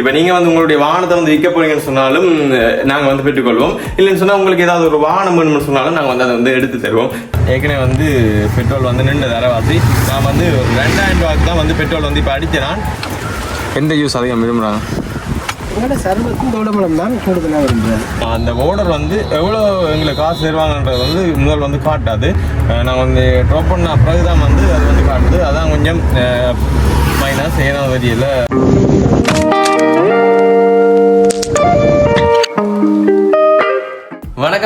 இப்போ நீங்கள் வந்து உங்களுடைய வாகனத்தை வந்து விற்க போறீங்கன்னு சொன்னாலும் நாங்கள் வந்து பெற்றுக்கொள்வோம். இல்லைன்னு சொன்னால் உங்களுக்கு ஏதாவது ஒரு வாகனம் வேணும்னு சொன்னாலும் நாங்கள் வந்து அதை வந்து எடுத்து தருவோம். ஏற்கனவே வந்து பெட்ரோல் வந்து நின்று தரவாசி. நான் வந்து ஒரு ரெண்டாயிரம் ரூபாய்க்கு தான் வந்து பெட்ரோல் வந்து இப்போ அடித்தேன் எந்த ஜூஸ் அதிகம் விரும்புகிறாங்க உங்களோட சர்வத்தும் தோடமலம் தான் கூடுதலாக விரும்புகிறேன் அந்த ஓர்டர் வந்து எவ்வளோ எங்களுக்கு காசு தருவாங்கன்றது வந்து முதல் வந்து காட்டாது. நான் வந்து ட்ராப் பண்ண பிறகு தான் வந்து அது வந்து காட்டுது. அதான் கொஞ்சம் மைனஸ் ஏன்னா வரியில்.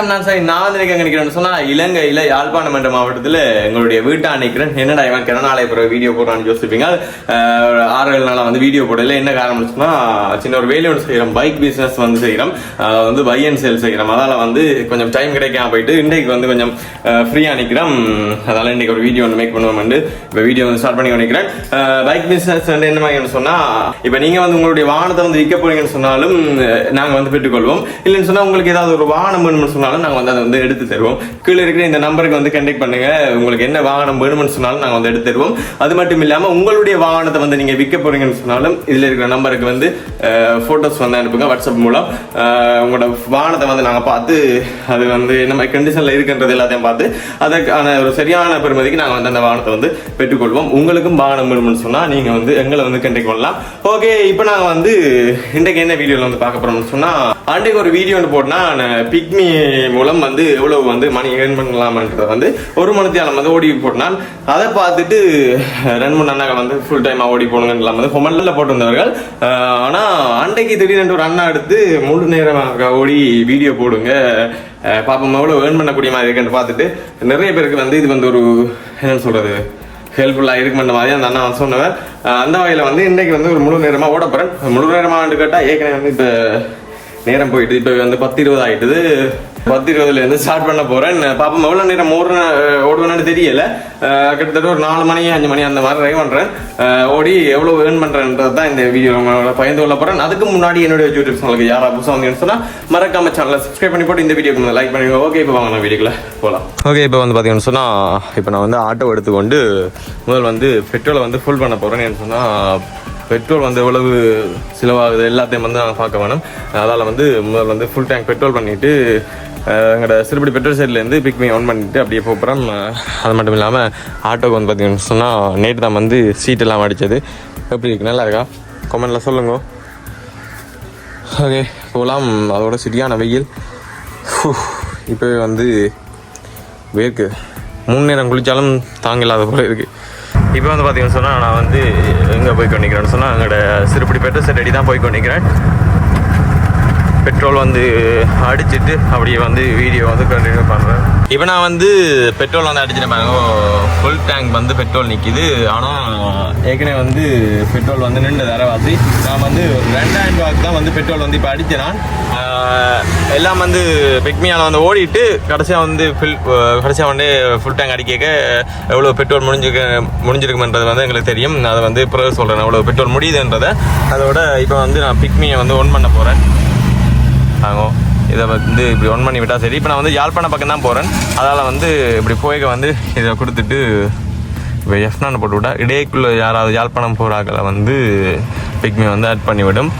வணக்கம் நான் சார் நான் வந்து நினைக்கிறேன்னு சொன்னால் இலங்கையில் யாழ்ப்பாணம் என்ற மாவட்டத்தில் எங்களுடைய வீட்டை நினைக்கிறேன் என்னடா இவன் கிண நாளை பிறகு வீடியோ போடுறான்னு யோசிப்பீங்க. ஆறு ஏழு நாளாக வந்து வீடியோ போடல. என்ன காரணம்னு சொன்னால் சின்ன ஒரு வேலை ஒன்று செய்கிறோம். பைக் பிஸ்னஸ் வந்து செய்கிறோம். வந்து பை அண்ட் சேல் செய்கிறோம். அதால் வந்து கொஞ்சம் டைம் கிடைக்காம போயிட்டு இன்றைக்கு வந்து கொஞ்சம் ஃப்ரீயாக நிற்கிறோம். அதனால் இன்னைக்கு ஒரு வீடியோ ஒன்று மேக் பண்ணுவோம் இப்போ வீடியோ வந்து ஸ்டார்ட் பண்ணி நினைக்கிறேன் பைக் பிஸ்னஸ் வந்து என்ன மாதிரின்னு சொன்னால் இப்போ நீங்கள் வந்து உங்களுடைய வாகனத்தை வந்து விற்க போறீங்கன்னு சொன்னாலும் நாங்கள் வந்து பெற்றுக்கொள்வோம். இல்லைன்னு சொன்னால் உங்களுக்கு ஏதாவது ஒரு வாகனம் வேணும்னு சொன்னாலும் நாங்கள் வந்து அதை வந்து எடுத்து தருவோம். கீழே இருக்கிற இந்த நம்பருக்கு வந்து கண்டெக்ட் பண்ணுங்க. உங்களுக்கு என்ன வாகனம் வேணும்னு சொன்னாலும் நாங்கள் வந்து எடுத்து தருவோம். அது மட்டும் இல்லாமல் உங்களுடைய வாகனத்தை வந்து நீங்கள் விற்க போறீங்கன்னு சொன்னாலும் இதில் இருக்கிற நம்பருக்கு வந்து ஃபோட்டோஸ் வந்து அனுப்புங்க வாட்ஸ்அப் மூலம். உங்களோட வாகனத்தை வந்து நாங்கள் பார்த்து அது வந்து என்ன மாதிரி கண்டிஷன்ல இருக்குன்றது எல்லாத்தையும் பார்த்து அதற்கான ஒரு சரியான பெருமதிக்கு நாங்கள் வந்து அந்த வாகனத்தை வந்து பெற்றுக்கொள்வோம். உங்களுக்கும் வாகனம் வேணும்னு சொன்னால் நீங்கள் வந்து எங்களை வந்து கண்டெக்ட் பண்ணலாம். ஓகே இப்போ நாங்கள் வந்து இன்றைக்கு என்ன வீடியோவில் வந்து பார்க்க போகிறோம்னு சொன்னால் அன்றைக்கு ஒரு வீடியோ ஒன்று நான் பிக்மி மூலம் வந்து எவ்வளவு வந்து மணி ஏர்ன் பண்ணலாம்ன்றத வந்து ஒரு மணித்தியாலம் வந்து ஓடி போட்டான். அதை பார்த்துட்டு ரெண்டு மூணு அண்ணாக்கள் வந்து ஃபுல் டைமாக ஓடி போகணுங்கலாம் வந்து ஹொமல்ல போட்டிருந்தவர்கள். அஹ், ஆனா அன்றைக்கு திடீர்னு ஒரு அண்ணா எடுத்து முழு நேரமாக ஓடி வீடியோ போடுங்க. பாப்போம் எவ்வளவு ஏர்ன் பண்ணக்கூடிய மாதிரி இருக்குன்னு பார்த்துட்டு நிறைய பேருக்கு வந்து இது வந்து ஒரு என்னன்னு சொல்றது ஹெல்ப்ஃபுல்லாக இருக்குமென்ற மாதிரி அந்த அண்ணா சொன்னவர். அந்த வகையில் வந்து இன்றைக்கு வந்து ஒரு முழு நேரமாக ஓட போகிறேன் முழு நேரமாக கேட்டால் ஏற்கனவே வந்து இப்போ நேரம் போயிட்டு இப்போ வந்து பத்து இருபது ஆகிட்டுது பத்து இருபதுல இருந்து ஸ்டார்ட் பண்ண போறேன். பாப்போம் எவ்வளவு நேரம் ஓடுன ஓடுவேன்னு தெரியல. கிட்டத்தட்ட ஒரு நாலு மணி அஞ்சு மணி அந்த மாதிரி ட்ரை பண்றேன். ஓடி எவ்வளவு ஏர்ன் பண்றேன்றது தான் இந்த வீடியோ உங்களோட பகிர்ந்து கொள்ள போறேன். அதுக்கு முன்னாடி என்னுடைய யூடியூப் சேனலுக்கு யாரா புதுசாக வந்தீங்கன்னு சொன்னா மறக்காம சேனலை சப்ஸ்கிரைப் பண்ணி போட்டு இந்த வீடியோக்கு லைக் பண்ணுங்க. ஓகே இப்போ வாங்க நான் வீடியோக்குள்ள போகலாம் ஓகே இப்போ வந்து பார்த்தீங்கன்னு சொன்னா இப்போ நான் வந்து ஆட்டோ எடுத்துக்கொண்டு முதல் வந்து பெட்ரோலை வந்து ஃபுல் பண்ண போறேன்னு சொன்னா பெட்ரோல் வந்து எவ்வளவு செலவாகுது எல்லாத்தையும் வந்து நாங்கள் பார்க்க வேணும். அதால் வந்து முதல்ல வந்து ஃபுல் டேங்க் பெட்ரோல் பண்ணிட்டு எங்களோட சிறுபடி பெட்ரோல் சைட்லேருந்து பிக் மீ ஆன் பண்ணிட்டு அப்படியே போகிறோம் அது மட்டும் இல்லாமல் ஆட்டோக்கு வந்து பார்த்தீங்கன்னு சொன்னால் நேற்று தான் வந்து சீட்டெல்லாம் அடித்தது எப்படி இருக்கு? நல்லா இருக்கா? கொமெண்டில் சொல்லுங்க. ஓகே போகலாம் அதோட சரியான வெயில். இப்போவே வந்து வேர்க்கு. மூணு நேரம் குளித்தாலும் தாங்கில்லாத போல இருக்குது இப்போ வந்து பார்த்தீங்கன்னு சொன்னால் நான் வந்து எங்கே போய் கொண்டிருக்கிறேன்னு சொன்னால் அங்கே சிறுபடி பெட்ரோல் செட் தான் போய் கொண்டிருக்கிறேன் பெட்ரோல் வந்து அடிச்சிட்டு அப்படியே வந்து வீடியோ வந்து கண்டினியூ பண்ணுறேன் இப்போ நான் வந்து பெட்ரோல் வந்து அடிச்சிட்டு பாருங்க. ஃபுல் டேங்க் வந்து பெட்ரோல் நிற்கிது ஆனால் ஏற்கனவே வந்து பெட்ரோல் வந்து நின்று தரவாசி நான் வந்து ரெண்டாயிரம் ரூபாய்க்கு தான் வந்து பெட்ரோல் வந்து இப்போ அடித்தேன் நான். எல்லாம் வந்து பிக்மியால் வந்து ஓடிட்டு கடைசியாக வந்து ஃபில் கடைசியாக வந்து ஃபுல் டேங்க் அடிக்க எவ்வளோ பெட்ரோல் முடிஞ்சுக்க முடிஞ்சிருக்குன்றது வந்து எங்களுக்கு தெரியும். அதை வந்து பிறகு சொல்கிறேன் எவ்வளோ பெட்ரோல் முடியுதுன்றதை. அதோட இப்போ வந்து நான் பிக்மியை வந்து ஒன் பண்ண போகிறேன் ஆகும் இதை வந்து இப்படி ஒன் பண்ணி விட்டால் சரி. இப்போ நான் வந்து யாழ்ப்பாணம் பக்கம் தான் போகிறேன் அதால் வந்து இப்படி போய்க்க வந்து இதை கொடுத்துட்டு இப்போ எஃப்னான்னு போட்டு விட்டா இடையக்குள்ளே யாராவது யாழ்ப்பாணம் போகிறாக்களை வந்து பிக்மி வந்து ஆட் பண்ணிவிடும்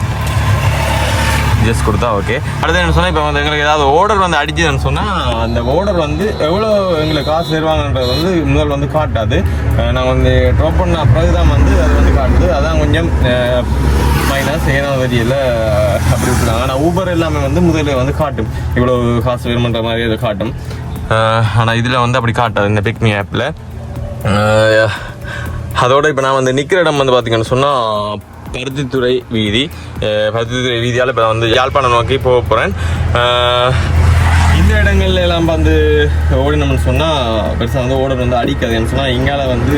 ஜஸ்ட் கொடுத்தா ஓகே அடுத்து என்ன சொன்னால் இப்போ வந்து எங்களுக்கு ஏதாவது ஓர்டர் வந்து அடிச்சதுன்னு சொன்னால் அந்த ஓர்டர் வந்து எவ்வளோ எங்களுக்கு காசு தருவாங்கன்றது வந்து முதல் வந்து காட்டாது. நாங்கள் வந்து ட்ராப் பண்ண பிறகு தான் வந்து அது வந்து காட்டுது. அதான் கொஞ்சம் மைனஸ் ஏன்னா வரியில் அப்படி விட்டுருந்தாங்க ஆனால் ஊபர் எல்லாமே வந்து முதலில் வந்து காட்டும். இவ்வளோ காசு வேணுமன்ற மாதிரி அதை காட்டும். ஆனால் இதில் வந்து அப்படி காட்டாது இந்த பிக்மி ஆப்பில் அதோட இப்போ நான் வந்து நிற்கிற இடம் வந்து பார்த்தீங்கன்னு சொன்னால் பருத்தித்துறை வீதி. பருத்தித்துறை வீதியால் இப்போ வந்து யாழ்ப்பாணம் நோக்கி போக போகிறேன் இந்த இடங்கள்ல எல்லாம் வந்து ஓடினோம்னு சொன்னால் பெருசாக வந்து ஓடுறது வந்து அடிக்காதுன்னு சொன்னால் இங்கால வந்து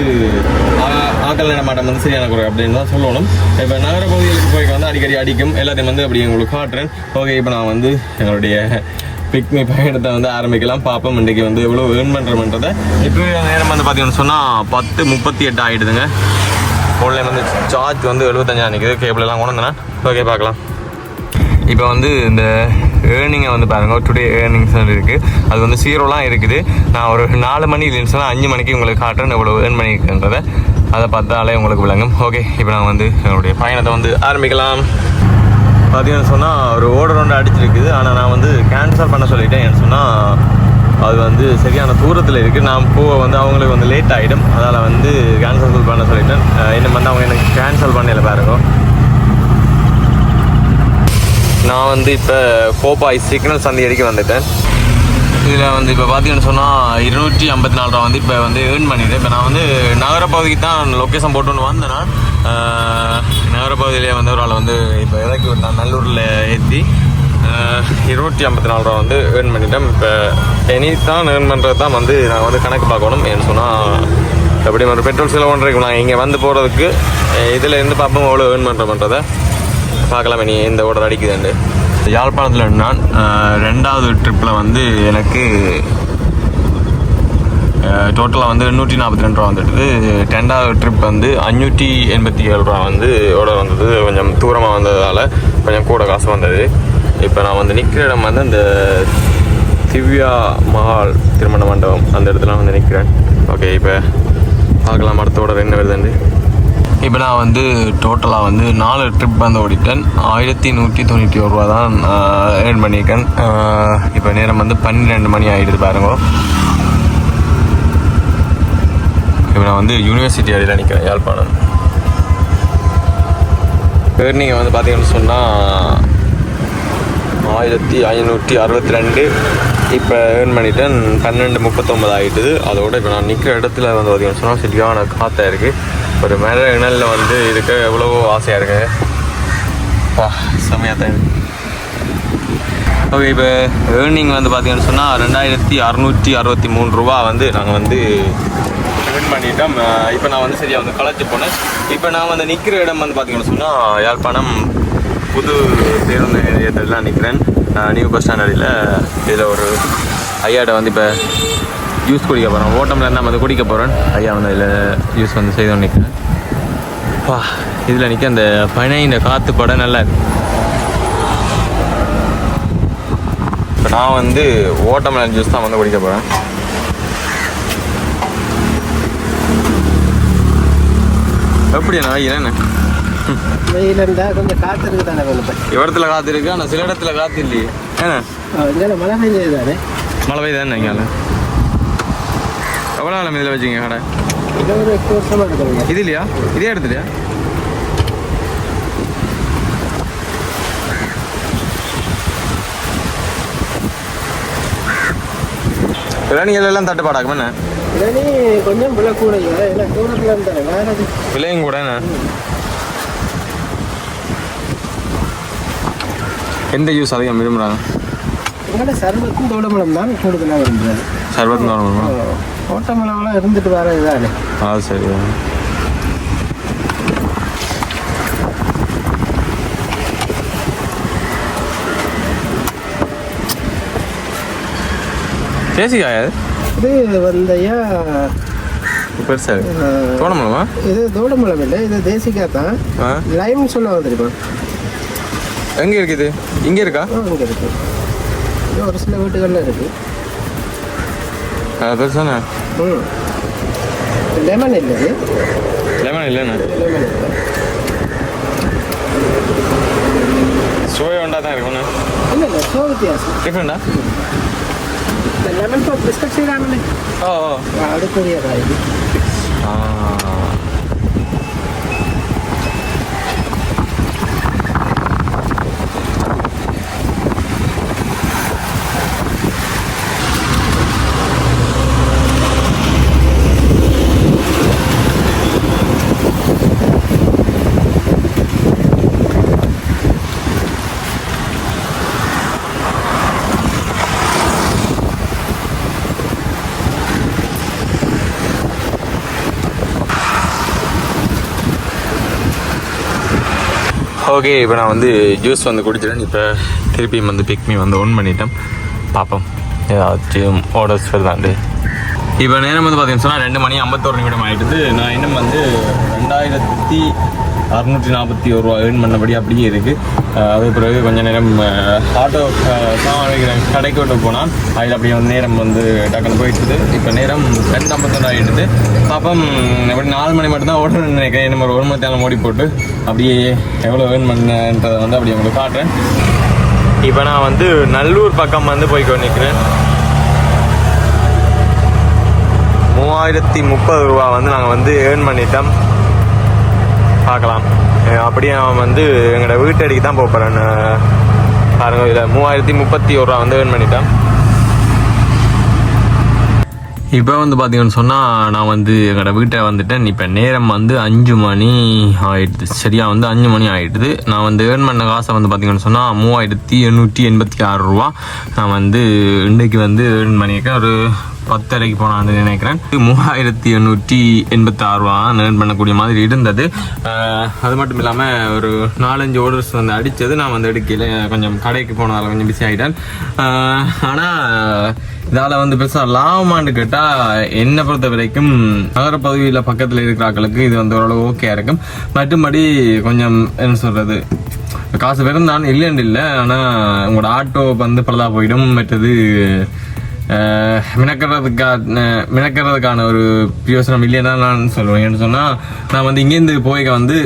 ஆக்கல் ஆக்கள் நடமாட்டம் வந்து சரியான குறை அப்படின்னு தான் சொல்லணும். இப்போ நகர பகுதிகளுக்கு போய் வந்து அடிக்கடி அடிக்கும். எல்லாத்தையும் வந்து அப்படி உங்களுக்கு காட்டுறேன். ஓகே இப்போ நான் வந்து எங்களுடைய பிக்மி பயணத்தை வந்து ஆரம்பிக்கலாம். பார்ப்போம் இன்றைக்கி வந்து எவ்வளோ ஏர்ன் பண்ணுறோம்ன்றதை இப்போ நேரம் வந்து பார்த்தீங்கன்னு சொன்னால் பத்து முப்பத்தி எட்டு ஆகிடுதுங்க ஃபோனில் வந்து சார்ஜ் வந்து எழுபத்தஞ்சா நிற்குது கேபிள் எல்லாம் கொண்டு வந்தேன் ஓகே பார்க்கலாம். இப்போ வந்து இந்த ஏர்னிங்கை வந்து பாருங்க. டுடே ஏர்னிங்ஸ் இருக்குது அது வந்து ஜீரோலாம் இருக்குது. நான் ஒரு நாலு மணி இல்லைன்னு அஞ்சு மணிக்கு உங்களுக்கு காட்டுறேன். எவ்வளோ ஏர்ன் பண்ணியிருக்கேன்றதை. அதை பார்த்தாலே உங்களுக்கு விளங்கும். ஓகே இப்போ நான் வந்து என்னுடைய பயணத்தை வந்து ஆரம்பிக்கலாம். பார்த்தீங்கன்னு சொன்னால் ஒரு ஓடர் ஒன்று அடிச்சிருக்குது. ஆனால் நான் வந்து கேன்சல் பண்ண சொல்லிட்டேன். ஏன்னு சொன்னால் அது வந்து சரியான தூரத்தில் இருக்குது நான் போக வந்து அவங்களுக்கு வந்து லேட் ஆகிடும் அதனால் வந்து கேன்சல் பண்ண சொல்லிட்டேன். என்ன இன்னும் வந்து அவங்க எனக்கு கேன்சல் பண்ணல பாருங்க. நான் வந்து இப்போ கோபாய் சிக்னல் சந்தி அடிக்க வந்துட்டேன். இதில் வந்து இப்போ பார்த்தீங்கன்னு சொன்னால் இருநூற்றி ஐம்பத்தி நாலு ரூபா வந்து இப்போ வந்து ஏர்ன் பண்ணிட்டேன் இப்போ நான் வந்து நகரப்பகுதிக்கு தான் லொக்கேஷன் போட்டுன்னு வந்தேன். நகரப்பகுதியிலே வந்து ஒரு ஆள் வந்து இப்போ இறக்கி விட்டான். நல்லூரில் ஏற்றி இருநூற்றி ஐம்பத்தி நாலு ரூபா வந்து ஏர்ன் பண்ணிட்டேன். இப்போ எனி தான் ஏர்ன் பண்ணுறது தான் வந்து நான் வந்து கணக்கு பார்க்கணும் ஏன்னு சொன்னால் எப்படி ஒரு பெட்ரோல் செலவு ஒன்றைக்கு நான் இங்கே வந்து போகிறதுக்கு இதில் இருந்து பார்ப்போம் எவ்வளோ ஏர்ன் பண்ணுற பண்ணுறதை பார்க்கலாம் நீ இந்த ஓடர் அடிக்குதுண்டு யாழ்ப்பாணத்தில் நான் ரெண்டாவது ட்ரிப்பில் வந்து எனக்கு டோட்டலாக வந்து எண்ணூற்றி நாற்பத்தி ரெண்டு ரூபா வந்துட்டு ரெண்டாவது ட்ரிப் வந்து அஞ்சூற்றி எண்பத்தி ஏழு ரூபா வந்து ஓடர் வந்தது. கொஞ்சம் தூரமாக வந்ததால் கொஞ்சம் கூட காசு வந்தது. இப்போ நான் வந்து நிற்கிற இடம் வந்து இந்த திவ்யா மஹால் திருமண மண்டபம் அந்த இடத்துல வந்து நிற்கிறேன் ஓகே இப்போ பார்க்கலாம் அடுத்த ஓடர் என்ன வருதுன்னு இப்போ நான் வந்து டோட்டலாக வந்து நாலு ட்ரிப் வந்து ஓடிட்டேன். ஆயிரத்தி நூற்றி தொண்ணூற்றி ஒரு ரூபா தான் ஏர்ன் பண்ணியிருக்கேன். இப்போ நேரம் வந்து பன்னிரெண்டு மணி ஆகிடுது பாருங்க. இப்போ நான் வந்து யூனிவர்சிட்டி அடியில் நிற்கிறேன் யாழ்ப்பாணம். ஏர்னிங்கை வந்து பார்த்தீங்கன்னு சொன்னால் ஆயிரத்தி ஐநூற்றி அறுபத்தி ரெண்டு. இப்போ ஏர்ன் பண்ணிட்டேன். பன்னெண்டு முப்பத்தொம்பது ஆகிட்டுது அதோட இப்போ நான் நிற்கிற இடத்துல வந்து பார்த்தீங்கன்னு சொன்னால் சரியான காற்றாக இருக்குது ஒரு மேல இணலில் வந்து இருக்க எவ்வளவோ ஆசையாக இருக்கு. செம்மையா செம்மையாக தான் ஓகே இப்போ ஏர்னிங் வந்து பார்த்தீங்கன்னு சொன்னால் ரெண்டாயிரத்தி அறநூற்றி அறுபத்தி மூணு ரூபா வந்து நாங்கள் வந்து ஏர்ன் பண்ணிட்டோம். இப்போ நான் வந்து சரியாக வந்து களைச்சி போனேன். இப்போ நான் வந்து நிற்கிற இடம் வந்து பார்த்தீங்கன்னு சொன்னால் யாழ்ப்பாணம் புது பேருந்து நிலையத்தில் நிற்கிறேன் நியூ பஸ் ஸ்டாண்ட் அடியில். இதில் ஒரு ஐயாட்ட வந்து இப்போ ஜூஸ் குடிக்க போகிறோம் ஓட்டமில் என்ன வந்து குடிக்க போகிறேன் ஐயா வந்து இதில் ஜூஸ் வந்து செய்து நிற்கிறேன் பா இதில் நிற்க அந்த பனை இந்த காற்று படம் நல்லா இருக்கு. இப்போ நான் வந்து ஓட்டமில் ஜூஸ் தான் வந்து குடிக்க போகிறேன் எப்படிண்ணா என்ன? வெயில் இருந்தால் கொஞ்சம் காற்று இருக்குது தானே இடத்துல காற்று இருக்கு ஆனால் சில இடத்துல காற்று இல்லையே. ஏன்னா மழை பெஞ்சது தானே மழை பெய்யுது தானே இங்கே எவ்வளோ காலம் இதில் வச்சுங்க கடை? இது இல்லையா? இதே இடத்துலையா விலங்குகள் எல்லாம் தட்டுப்பாடாகும் என்ன? கொஞ்சம் விலை கூட விலையும் கூட என்ன? எந்த ஜூஸ் அதிகம் விரும்புகிறாங்க எங்கள்ட சர்வத்தும் தோடமலம் தான் கூடுதலாக விரும்புகிறது சர்பத் வருமா ஓட்டமலம்லாம் இருந்துட்டு வர்றது தானே அது சரி. பேசிக்காயா இது வந்தையா பெருசா இருக்கு. அஹ், தோணமலமா இது தோடமலம் இல்லை இது தேசிக்கா தான் ஆ. லைம் சொல்லுவாங்க தெரியுமா எங்கே இருக்குது? இங்கே இருக்கா? ஆ, இங்கே இருக்கு. ஒரு சில வீட்டுகளில் இருக்கு. ம். லெமன் இல்லை இது. லெமன் இல்லைண்ணே. சுவை ஒன்றா தான் இருக்கும்ண்ணே. இல்லை இல்லை சோ வித்தியாசம். டிஃப்ரெண்டா பாப் பிஸ்கட் செய்கிறாங்களே ஓ ஓ. அடுக்குரிய காய் ஆ. ஓகே இப்போ நான் வந்து ஜூஸ் வந்து குடிச்சிட்டேன். இப்போ திருப்பியும் வந்து பிக்மி வந்து ஒன் பண்ணிட்டேன். பார்ப்போம் ஏதாச்சும் ஆர்டர்ஸ் வருதாண்டு. இப்போ நேரம் வந்து பார்த்தீங்கன்னு சொன்னால் ரெண்டு மணி ஐம்பத்தோரு நிமிடம் ஆகிட்டு நான் இன்னும் வந்து ரெண்டாயிரத்தி அறுநூற்றி நாற்பத்தி ஒரு ரூபா ஏர்ன் பண்ணபடி அப்படியே இருக்குது அது பிறகு கொஞ்ச நேரம் ஆட்டோ சாமான் கடைக்கு கொண்டு போனால் அதில் அப்படியே வந்து நேரம் வந்து டக்குன்னு போயிட்டுது. இப்போ நேரம் ரெண்டு ஐம்பத்தொன்று ஆகிடுது. அப்போ எப்படி நாலு மணி மட்டும் தான் ஓடணும்னு நினைக்கிறேன். என்ன ஒரு மணி தேவை ஓடி போட்டு அப்படியே எவ்வளோ ஏர்ன் பண்ணன்றதை வந்து அப்படியே உங்களுக்கு காட்டுறேன். இப்போ நான் வந்து நல்லூர் பக்கம் வந்து போய் நிற்கிறேன். மூவாயிரத்தி முப்பது ரூபா வந்து நாங்கள் வந்து ஏர்ன் பண்ணிட்டோம். பார்க்கலாம். அப்படியே நான் வந்து எங்களோட வீட்டடிக்கு தான் போகிறேன் பாருங்க இதில் மூவாயிரத்தி முப்பத்தி ஒரு ரூபா வந்து ஏர்ன் பண்ணிட்டேன். இப்போ வந்து பார்த்தீங்கன்னு சொன்னால் நான் வந்து எங்களோட வீட்டை வந்துட்டேன். இப்போ நேரம் வந்து அஞ்சு மணி ஆயிடுது. சரியா வந்து அஞ்சு மணி ஆயிடுது. நான் வந்து ஏர்ன் பண்ண காசை வந்து பார்த்தீங்கன்னு சொன்னால் மூவாயிரத்தி எண்ணூற்றி எண்பத்தி ஆறு ரூபா நான் வந்து இன்றைக்கு வந்து ஏர்ன் பண்ணியிருக்கேன். ஒரு பத்தரைக்கு போனான்னு நினைக்கிறேன். மூவாயிரத்தி எண்ணூற்றி எண்பத்தி ஆறு ரூபா ஏர்ன் பண்ணக்கூடிய மாதிரி இருந்தது. அது மட்டும் இல்லாமல் ஒரு நாலஞ்சு ஆர்டர்ஸ் வந்து அடித்தது நான் வந்து எடுக்கல கொஞ்சம் கடைக்கு போனதால் கொஞ்சம் பிஸி ஆகிட்டேன் ஆனால் இதால் வந்து பெருசாக லாபமான்னு கேட்டால் என்னை பொறுத்த வரைக்கும் நகரப்பகுதியில் பக்கத்தில் இருக்கிறாக்களுக்கு இது வந்து ஓரளவு ஓகே இருக்கும். மற்றும்படி கொஞ்சம் என்ன சொல்கிறது காசு வெறும் இல்லைன்னு இல்லை. ஆனால் உங்களோட ஆட்டோ வந்து பலதாக போயிடும். மற்றது மினக்கிறதுக்கான மினக்கிறதுக்கான ஒரு பிரயோசனம் இல்லைன்னு தான் நான் சொல்லுவேன். ஏன்னு சொன்னால் நான் வந்து இங்கேருந்து போய்க்க வந்து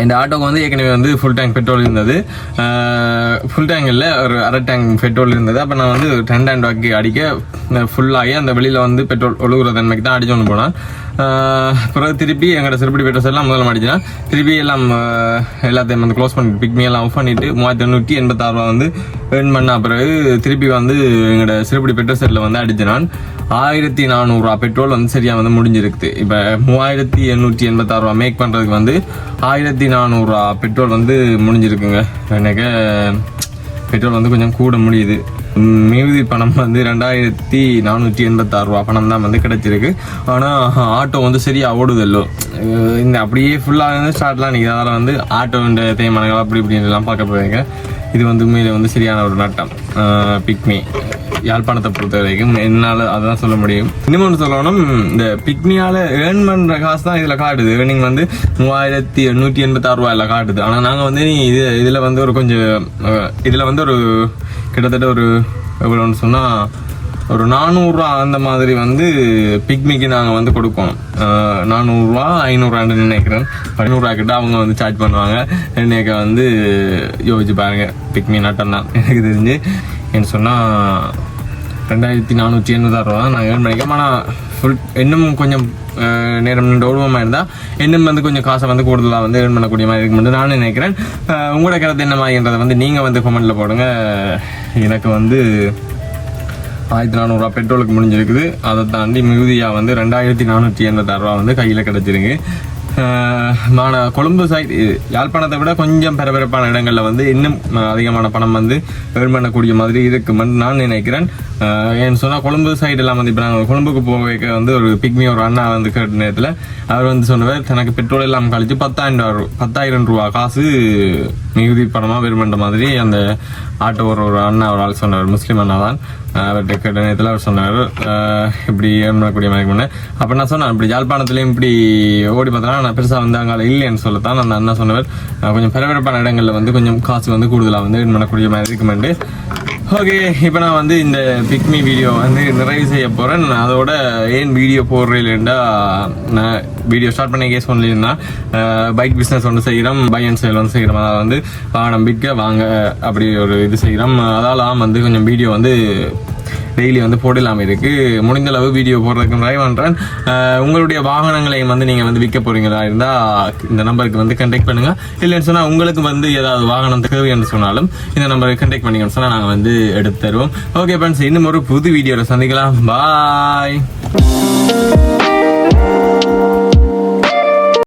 என் ஆட்டோக்கு வந்து ஏற்கனவே வந்து ஃபுல் டேங்க் பெட்ரோல் இருந்தது. ஃபுல் டேங்க் இல்லை ஒரு அரை டேங்க் பெட்ரோல் இருந்தது. அப்போ நான் வந்து டென் டேண்ட் வாக்கி அடிக்க ஃபுல்லாகி அந்த வெளியில் வந்து பெட்ரோல் ஒழுகுற தன்மைக்கு தான் அடிச்சோன்னு போனேன். பிறகு திருப்பி எங்களோட சிறுபடி பெற்ற எல்லாம் முதல்ல அடிச்சினா திருப்பி எல்லாம் எல்லாத்தையும் வந்து க்ளோஸ் பண்ணிட்டு பிக்மி எல்லாம் ஆஃப் பண்ணிட்டு மூவாயிரத்தி எண்ணூற்றி எண்பத்தாறு ரூபா வந்து ஏர்ன் பண்ண பிறகு திருப்பி வந்து எங்களோட சிறுபடி பெட்ரோல் செட்டில் வந்து அடிச்சு நான். ஆயிரத்தி நானூறுரூவா பெட்ரோல் வந்து சரியாக வந்து முடிஞ்சிருக்குது. இப்போ மூவாயிரத்தி எண்ணூற்றி எண்பத்தாறு ரூபா மேக் பண்ணுறதுக்கு வந்து ஆயிரத்தி நானூறுரூவா பெட்ரோல் வந்து முடிஞ்சிருக்குங்க. எனக்கு பெட்ரோல் வந்து கொஞ்சம் கூட முடியுது. மீதி பணம் வந்து ரெண்டாயிரத்தி நானூற்றி எண்பத்தாறு ரூபா பணம் தான் வந்து கிடைச்சிருக்கு. ஆனால் ஆட்டோ வந்து சரியாக ஓடுதல்லோ. இந்த அப்படியே ஃபுல்லாக வந்து ஸ்டார்ட்லாம் நிற்கிது அதனால் வந்து ஆட்டோன்ற தேய்மானங்கள் அப்படி இப்படின்லாம் பார்க்க போவீங்க இது வந்து உண்மையில் வந்து சரியான ஒரு நட்டம். பிக்மி யாழ்ப்பாணத்தை பொறுத்த வரைக்கும் என்னால் அதான் சொல்ல முடியும். இன்னும் ஒன்று சொல்லணும். இந்த பிக்னியால் ஏர்ன் பண்ணுற காசு தான் இதில் காட்டுது. ஏர்னிங் வந்து மூவாயிரத்தி எண்ணூற்றி எண்பத்தாறு ரூபாயில் காட்டுது. ஆனால் நாங்கள் வந்து நீ இது இதில் வந்து ஒரு கொஞ்சம் இதில் வந்து ஒரு கிட்டத்தட்ட ஒரு எவ்வளோன்னு சொன்னால் ஒரு நானூறுரூவா அந்த மாதிரி வந்து பிக்மிக்கு நாங்கள் வந்து கொடுக்கணும் நானூறுரூவா ஐநூறுரூவான்னு நினைக்கிறேன். ஐநூறுரூவா கிட்ட அவங்க வந்து சார்ஜ் பண்ணுவாங்க. என்னைக்க வந்து யோசிச்சு பாருங்க பிக்மி நட்டம் தான் எனக்கு தெரிஞ்சு என்ன சொன்னால் ரெண்டாயிரத்தி நானூற்றி எண்பதாயிரம் ரூபா நாங்கள் ஏர்ன் பண்ணிக்கிறேன் ஆனால் ஃபுல் இன்னும் கொஞ்சம் நேரம் டௌர்வமாக இருந்தால் இன்னும் வந்து கொஞ்சம் காசை வந்து கூடுதலாக வந்து ஏர்ன் பண்ணக்கூடிய மாதிரி இருக்கும் நான் நினைக்கிறேன். உங்களோட கருத்து என்ன மாதிரின்றதை வந்து நீங்கள் வந்து கமெண்ட்டில் போடுங்க. எனக்கு வந்து ஆயிரத்தி நானூறுரூவா பெட்ரோலுக்கு முடிஞ்சிருக்குது. அதை தாண்டி மிகுதியாக வந்து ரெண்டாயிரத்தி நானூற்றி எண்பத்தாறுரூவா வந்து கையில் கிடச்சிருக்கு. மான கொழும்பு சைட் யாழ்ப்பாணத்தை விட கொஞ்சம் பரபரப்பான இடங்களில் வந்து இன்னும் அதிகமான பணம் வந்து ஏர்ன் பண்ணக்கூடிய மாதிரி இருக்குமென்னு நான் நினைக்கிறேன். ஏன்னு சொன்னால் கொழும்பு சைடு எல்லாம் வந்து இப்போ நாங்கள் கொழும்புக்கு போக வந்து ஒரு பிக்மி ஒரு அண்ணா வந்து கேட்ட நேரத்தில் அவர் வந்து சொன்னவர் தனக்கு பெட்ரோல் எல்லாம் கழிச்சு பத்தாயிரம் ரூபா பத்தாயிரம் ரூபா காசு மிகுதி பணமாக வெறுமன்ற மாதிரி அந்த ஆட்டோ ஒரு ஒரு அண்ணா ஒரு ஆள் சொன்னார் முஸ்லீம் அண்ணா தான். அவர்கிட்ட கேட்ட நேரத்தில் அவர் சொன்னார் இப்படி ஏர்ன் பண்ணக்கூடிய மாதிரி பண்ணேன் அப்போ நான் சொன்னேன் இப்படி யாழ்ப்பாணத்துலேயும் இப்படி ஓடி பார்த்தா நான் பெருசாக வந்து அங்கே இல்லைன்னு சொல்லத்தான் நான் அண்ணா சொன்னவர். கொஞ்சம் பரபரப்பான இடங்களில் வந்து கொஞ்சம் காசு வந்து கூடுதலாக வந்து பண்ணக்கூடிய மாதிரி இருக்குமெண்டு. ஓகே இப்போ நான் வந்து இந்த பிக்மி வீடியோ வந்து நிறைவு செய்ய போகிறேன் நான் அதோட ஏன் வீடியோ போடுறேன்டா நான் வீடியோ ஸ்டார்ட் பண்ண கேஸ் சொல்லியிருந்தேன் பைக் பிஸ்னஸ் ஒன்று செய்கிறோம் பை அண்ட் சேல் ஒன்று செய்கிறோம் அதாவது வந்து வாகனம் விற்க வாங்க அப்படி ஒரு இது செய்கிறோம் அதாலாம் வந்து கொஞ்சம் வீடியோ வந்து டெய்லி வந்து போடலாம். இருக்கு முடிந்த அளவு வீடியோ போடுறதுக்கு ட்ரை பண்ணுறேன் உங்களுடைய வாகனங்களையும் வந்து நீங்கள் வந்து விற்க போறீங்களா? இருந்தால் இந்த நம்பருக்கு வந்து கண்டெக்ட் பண்ணுங்க. இல்லைன்னு சொன்னால் உங்களுக்கு வந்து ஏதாவது வாகனம் தேவைன்னு சொன்னாலும் இந்த நம்பருக்கு கண்டெக்ட் பண்ணீங்கன்னு சொன்னால் நாங்கள் வந்து எடுத்து தருவோம். ஓகே ஃப்ரெண்ட்ஸ் இன்னும் ஒரு புது வீடியோவில் சந்திக்கலாம். பாய்